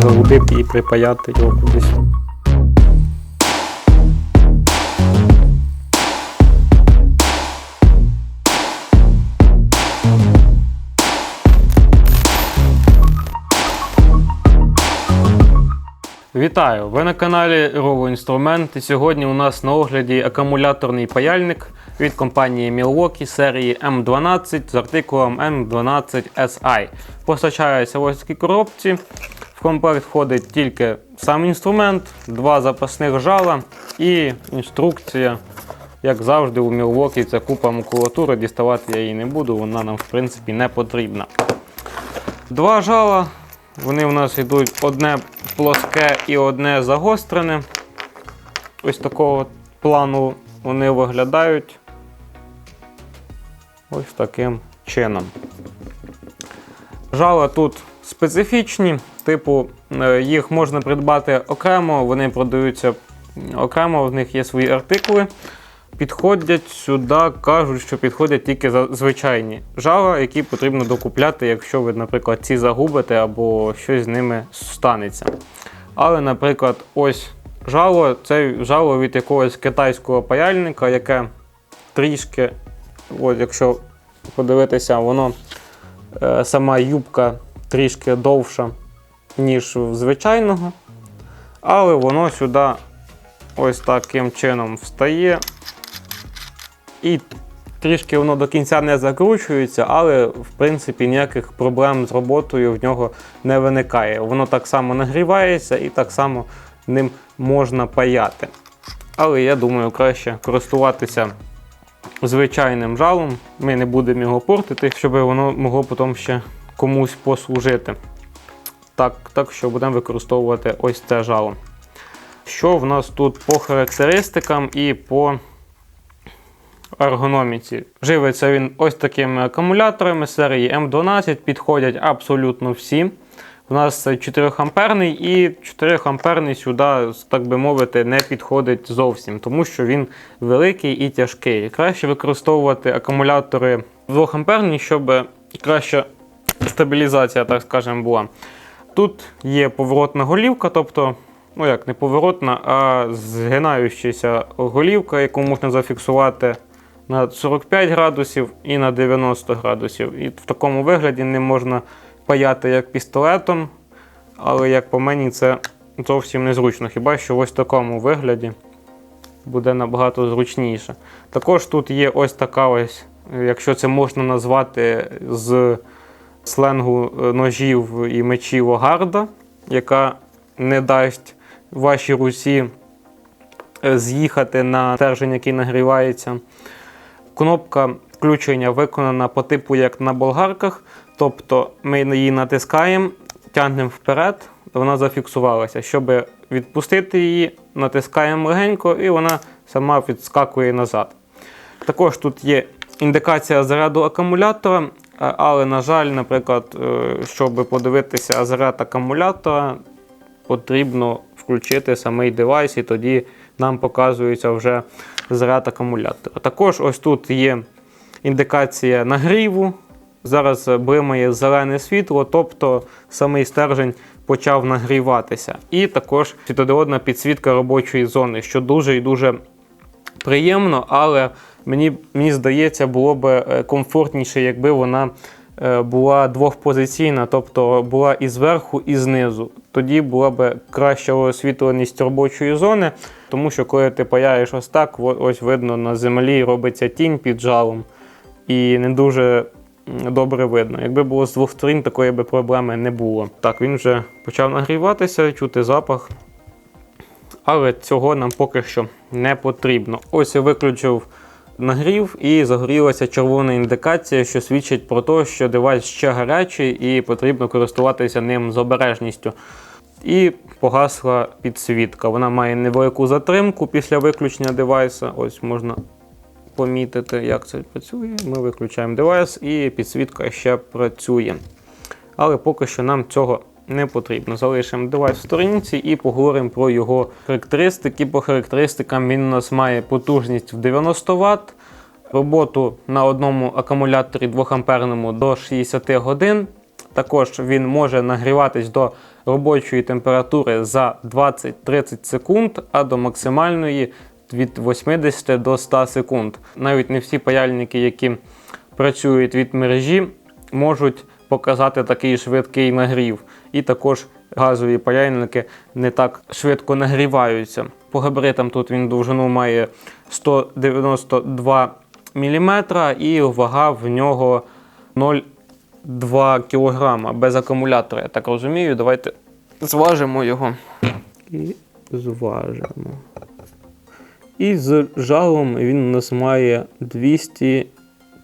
загубив і припаяти його кудись. Вітаю! Ви на каналі Rovo Інструмент. І сьогодні у нас на огляді акумуляторний паяльник від компанії Milwaukee серії M12 з артикулом M12SI. Постачається в ось такій коробці. В комплект входить тільки сам інструмент, два запасних жала і інструкція. Як завжди, у Milwaukee це купа макулатури, діставати я її не буду, вона нам в принципі не потрібна. Два жала. Вони у нас йдуть одне плоске і одне загострене. Ось такого плану вони виглядають ось таким чином. Жала тут специфічні, типу, е, їх можна придбати окремо, вони продаються окремо, в них є свої артикули. Підходять сюди, кажуть, що підходять тільки за звичайні жала, які потрібно докупляти, якщо ви, наприклад, ці загубите або щось з ними станеться. Але, наприклад, ось жало це жало від якогось китайського паяльника, яке трішки, от якщо подивитися, воно е, сама юбка трішки довша, ніж в звичайного. Але воно сюди ось таким чином встає. І трішки воно до кінця не закручується, але в принципі ніяких проблем з роботою в нього не виникає. Воно так само нагрівається і так само ним можна паяти. Але я думаю, краще користуватися звичайним жалом. Ми не будемо його портити, щоб воно могло потім ще комусь послужити. Так, так що будемо використовувати ось це жало. Що в нас тут по характеристикам і по ергономіці. Живиться він ось такими акумуляторами серії М12, підходять абсолютно всі. У нас 4 амперний і 4 амперний сюди, так би мовити, не підходить зовсім, тому що він великий і тяжкий. Краще використовувати акумулятори 2 амперні, щоб краща стабілізація, так скажемо, була. Тут є поворотна голівка, тобто, ну як не поворотна, а згинаючася голівка, яку можна зафіксувати на 45 градусів і на 90 градусів. І в такому вигляді не можна паяти як пістолетом, але як по мені це зовсім незручно. Хіба що в ось такому вигляді буде набагато зручніше. Також тут є ось така ось, якщо це можна назвати з сленгу е, ножів і мечів огарда, яка не дасть вашій русі е, з'їхати на стержень, який нагрівається. Кнопка включення виконана по типу, як на болгарках. Тобто ми її натискаємо, тягнемо вперед, вона зафіксувалася. Щоб відпустити її, натискаємо легенько і вона сама відскакує назад. Також тут є індикація заряду акумулятора, але, на жаль, наприклад, е, щоб подивитися заряд акумулятора, потрібно включити самий девайс, і тоді нам показується вже заряд акумулятора. Також ось тут є індикація нагріву. Зараз блимає зелене світло, тобто самий стержень почав нагріватися. І також світодіодна підсвітка робочої зони, що дуже і дуже приємно, але мені, мені здається, було б е, комфортніше, якби вона е, була двохпозиційна, тобто була і зверху, і знизу. Тоді була б краща освітленість робочої зони, тому що коли ти паяєш ось так, ось видно на землі робиться тінь під жалом. І не дуже добре видно. Якби було з двох сторін, такої би проблеми не було. Так, він вже почав нагріватися, чути запах. Але цього нам поки що не потрібно. Ось я виключив нагрів і загорілася червона індикація, що свідчить про те, що девайс ще гарячий і потрібно користуватися ним з обережністю. І погасла підсвітка. Вона має невелику затримку після виключення девайса. Ось можна помітити, як це працює. Ми виключаємо девайс і підсвітка ще працює. Але поки що нам цього не потрібно. Залишимо девайс в сторінці і поговоримо про його характеристики. По характеристикам він у нас має потужність в 90 Вт, роботу на одному акумуляторі 2 амперному до 60 годин. Також він може нагріватись до робочої температури за 20-30 секунд, а до максимальної від 80 до 100 секунд. Навіть не всі паяльники, які працюють від мережі, можуть показати такий швидкий нагрів. І також газові паяльники не так швидко нагріваються. По габаритам тут він довжину має 192 мм і вага в нього 0,2 кг без акумулятора, я так розумію. Давайте зважимо його. І зважимо. І з жалом він у нас має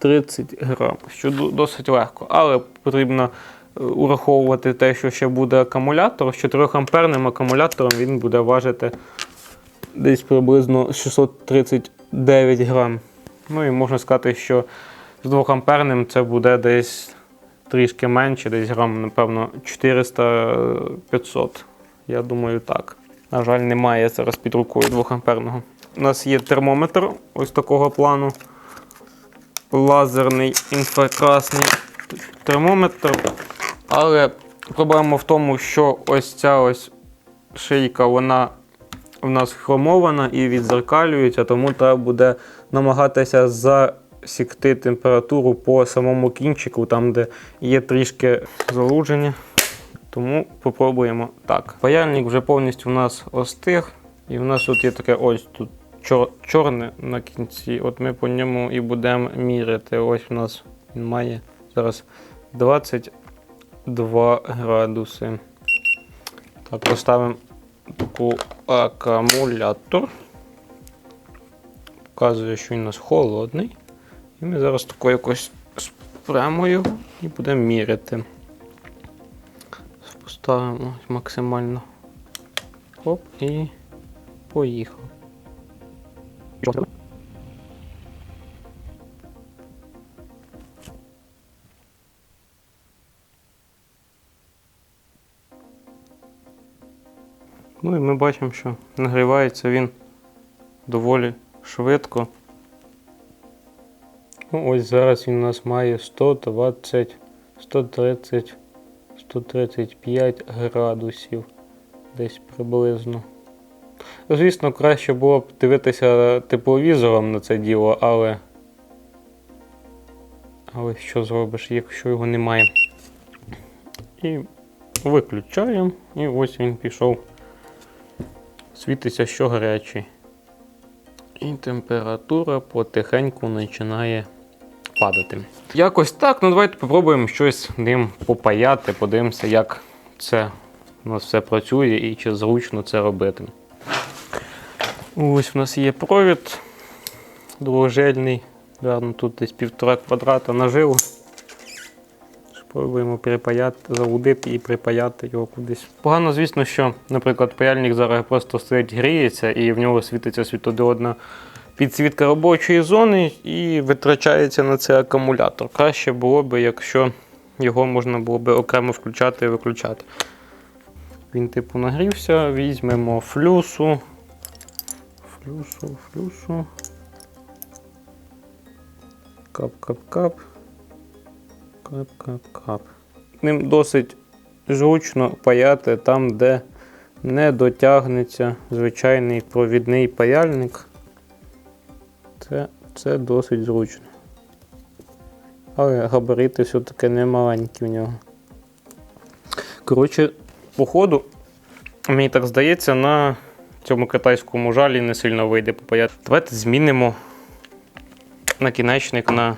230 грам, що досить легко. Але потрібно е, ураховувати те, що ще буде акумулятор. З 4 амперним акумулятором він буде важити десь приблизно 639 грам. Ну і можна сказати, що з 2 амперним це буде десь трішки менше, десь грам, напевно, 400-500. Я думаю, так. На жаль, немає зараз під рукою 2 амперного. У нас є термометр ось такого плану. Лазерний інфракрасний термометр. Але проблема в тому, що ось ця ось шийка, вона в нас хромована і відзеркалюється, тому треба буде намагатися засікти температуру по самому кінчику, там, де є трішки залуження. Тому попробуємо так. Паяльник вже повністю у нас остиг. І в нас тут є таке ось тут чорне на кінці. От ми по ньому і будемо міряти. Ось у нас він має зараз 22 градуси. Так, поставимо таку акумулятор. Показує, що він у нас холодний. І ми зараз такою якось спрямо його і будемо міряти. Поставимо максимально. Оп, і поїхав. Ну і ми бачимо, що нагрівається він доволі швидко. Ну, ось зараз він у нас має 120, 130, 135 градусів. Десь приблизно. Звісно, краще було б дивитися тепловізором на це діло, але. Але що зробиш, якщо його немає? І виключаємо, і ось він пішов. Світиться, що гарячий. І температура потихеньку починає падати. Якось так, ну давайте спробуємо щось ним попаяти, подивимося, як це у нас все працює і чи зручно це робити. Ось в нас є провід довгожельний. Гарно, тут десь півтора квадрата наживу. Спробуємо припаяти, залудити і припаяти його кудись. Погано, звісно, що, наприклад, паяльник зараз просто стоїть, гріється і в нього світиться світодіодна підсвітка робочої зони і витрачається на це акумулятор. Краще було б, якщо його можна було б окремо включати і виключати. Він типу нагрівся, візьмемо флюсу. Флюсу, флюсу. Кап-кап-кап. Кап-кап-кап. Ним досить зручно паяти там, де не дотягнеться звичайний провідний паяльник. Це, це досить зручно. Але габарити все-таки не маленькі в нього. Коротше, походу, мені так здається, на цьому китайському жалі не сильно вийде попаяти. Давайте змінимо накінечник на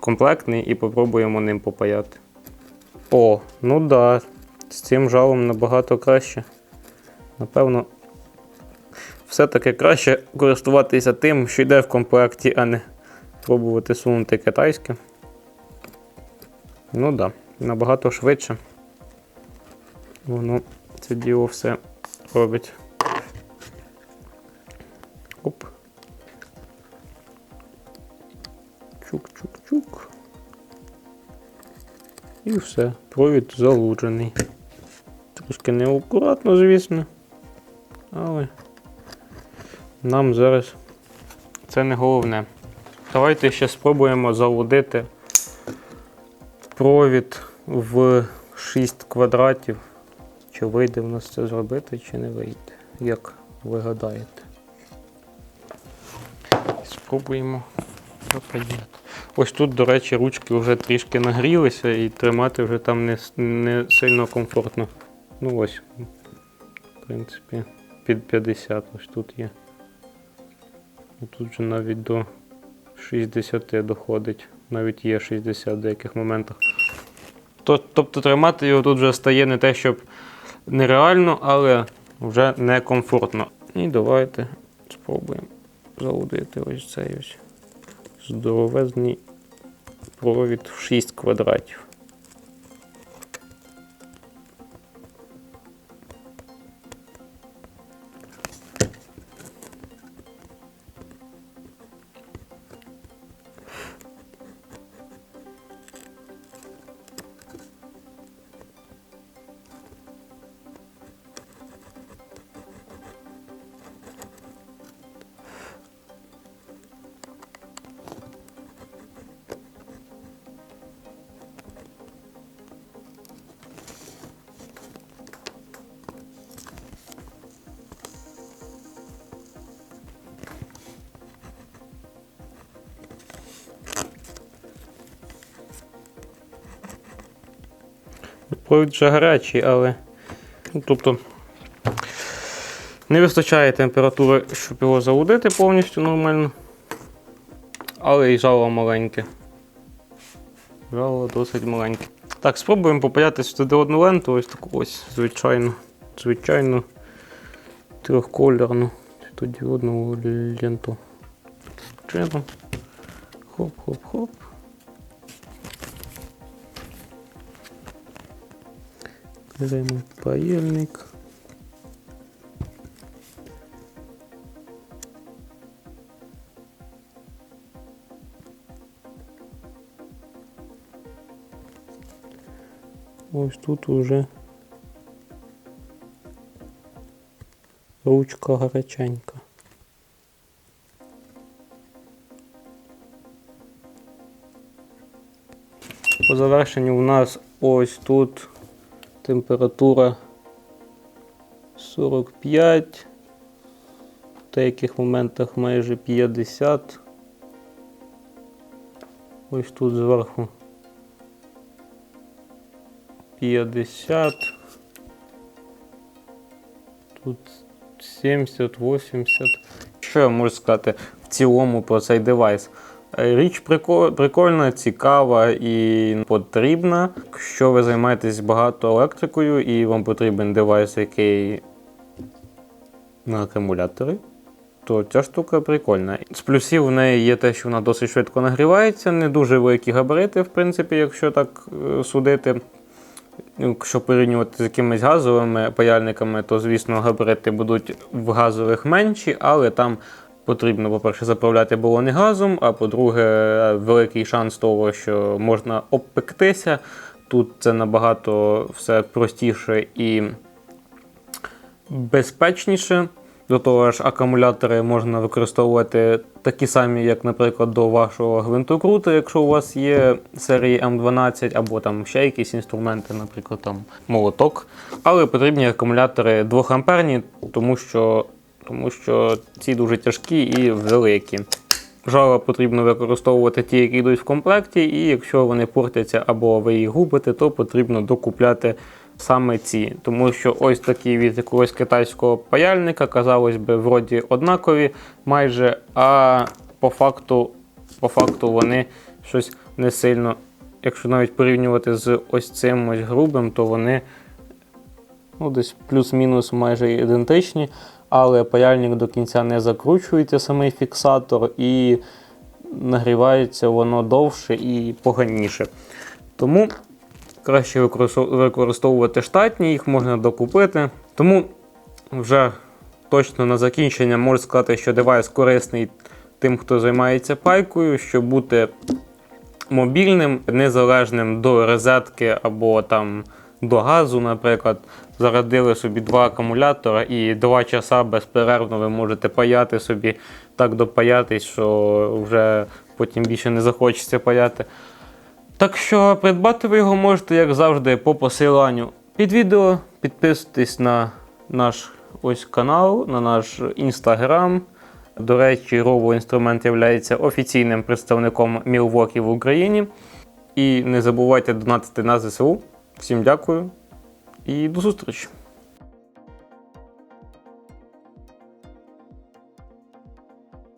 комплектний і попробуємо ним попаяти. О, ну да, з цим жалом набагато краще. Напевно, все-таки краще користуватися тим, що йде в комплекті, а не пробувати сунути китайське. Ну да, набагато швидше. Воно це діло все робить. Чук-чук-чук. І все, провід залуджений. Трошки неакуратно, звісно. Але нам зараз це не головне. Давайте ще спробуємо залудити провід в 6 квадратів. Чи вийде в нас це зробити, чи не вийде? Як ви гадаєте? Спробуємо запаяти. Ось тут, до речі, ручки вже трішки нагрілися і тримати вже там не, не сильно комфортно. Ну ось, в принципі, під 50 ось тут є. Тут вже навіть до 60 доходить. Навіть є 60 в деяких моментах. Тобто тримати його тут вже стає не те, щоб нереально, але вже некомфортно. І давайте спробуємо заудити ось цей ось здоровезний провід в 6 квадратів. Провід вже гарячий, але. Ну, тобто не вистачає температури, щоб його заудити повністю нормально. Але і жало маленьке. Жало досить маленьке. Так, спробуємо попаяти сюди одну ленту, ось таку ось звичайну, звичайну трьохкольорну світодіодну ленту. Чином. Хоп-хоп-хоп. Беремо паяльник. Ось тут уже ручка гаряченька. По завершенню у нас ось тут температура 45, в деяких моментах майже 50. Ось тут зверху 50. Тут 70, 80. Що я можу сказати в цілому про цей девайс? Е, Річ прикольна, цікава і потрібна. Якщо ви займаєтесь багато електрикою і вам потрібен девайс, який на акумуляторі, то ця штука прикольна. З плюсів в неї є те, що вона досить швидко нагрівається, не дуже великі габарити, в принципі, якщо так е, судити. Якщо порівнювати з якимись газовими паяльниками, то звісно габарити будуть в газових менші, але там потрібно, по-перше, заправляти балони газом, а по-друге, великий шанс того, що можна обпектися. Тут це набагато все простіше і безпечніше. До того ж, акумулятори можна використовувати такі самі, як, наприклад, до вашого гвинтокрута, якщо у вас є серії М12, або там ще якісь інструменти, наприклад, там молоток. Але потрібні акумулятори 2 амперні, тому що, тому що ці дуже тяжкі і великі. Жала потрібно використовувати ті, які йдуть в комплекті, і якщо вони портяться або ви їх губите, то потрібно докупляти саме ці. Тому що ось такі від якогось китайського паяльника, казалось би, вроді однакові майже, а по факту, по факту вони щось не сильно. Якщо навіть порівнювати з ось цим ось грубим, то вони ну, десь плюс-мінус майже ідентичні, але паяльник до кінця не закручується самий фіксатор і нагрівається воно довше і поганіше. Тому краще використовувати штатні, їх можна докупити. Тому вже точно на закінчення можу сказати, що девайс корисний тим, хто займається пайкою, щоб бути мобільним, незалежним до розетки або там до газу, наприклад. Зарядили собі два акумулятора і два часа безперервно ви можете паяти собі, так допаятись, що вже потім більше не захочеться паяти. Так що придбати ви його можете, як завжди, по посиланню під відео. Підписуйтесь на наш ось канал, на наш інстаграм. До речі, Rovo інструмент є офіційним представником Milwaukee в Україні. І не забувайте донатити на ЗСУ. Всім дякую і до зустрічі!